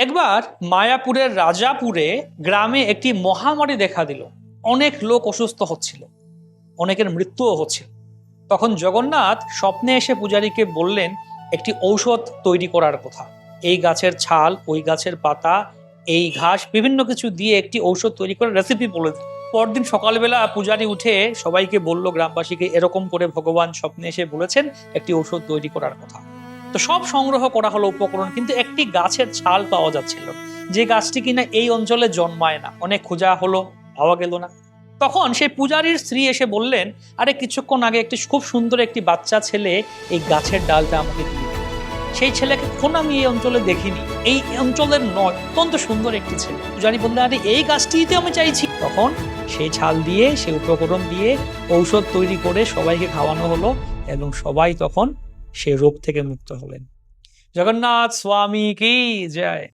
একবার মায়াপুরের রাজাপুরে গ্রামে একটি মহামারী দেখা দিল। অনেক লোক অসুস্থ হচ্ছিল। অনেকের মৃত্যুও হচ্ছিল। তখন জগন্নাথ স্বপ্নে এসে পূজারীকে বললেন, একটি ঔষধ তৈরি করার কথা। এই গাছের ছাল, ওই গাছের পাতা, এই ঘাস, বিভিন্ন কিছু দিয়ে একটি ঔষধ তৈরি করার রেসিপি বলে দিল। পরদিন সকালবেলা পূজারী উঠে সবাইকে বলল, গ্রামবাসীকে এরকম করে ভগবান স্বপ্নে এসে বলেছেন, একটি ঔষধ তৈরি করার কথা। তো সব সংগ্রহ করা হলো উপকরণ, কিন্তু একটি গাছের ছাল পাওয়া যাচ্ছিল। যে গাছটি কিনা এই অঞ্চলে জন্মায় না, অনেক খোঁজা হলো, পাওয়া গেল না। তখন সেই পূজারীর স্ত্রী এসে বললেন, আরে, কিছুক্ষণ আগে একটি খুব সুন্দর একটি বাচ্চা ছেলে এই গাছের ডালটা আমাকে দিয়ে সেই ছেলেকে কোন আমি এই অঞ্চলে দেখিনি। এই অঞ্চলের নয়, অত্যন্ত সুন্দর একটি ছেলে। পূজারি বললেন, আরে, এই গাছটিই তো আমি চাইছি। তখন সেই ছাল দিয়ে, সেই উপকরণ দিয়ে ঔষধ তৈরি করে সবাইকে খাওয়ানো হলো এবং সবাই তখন সেই রোগ থেকে মুক্ত হলেন। জগন্নাথ স্বামী কি? জয়।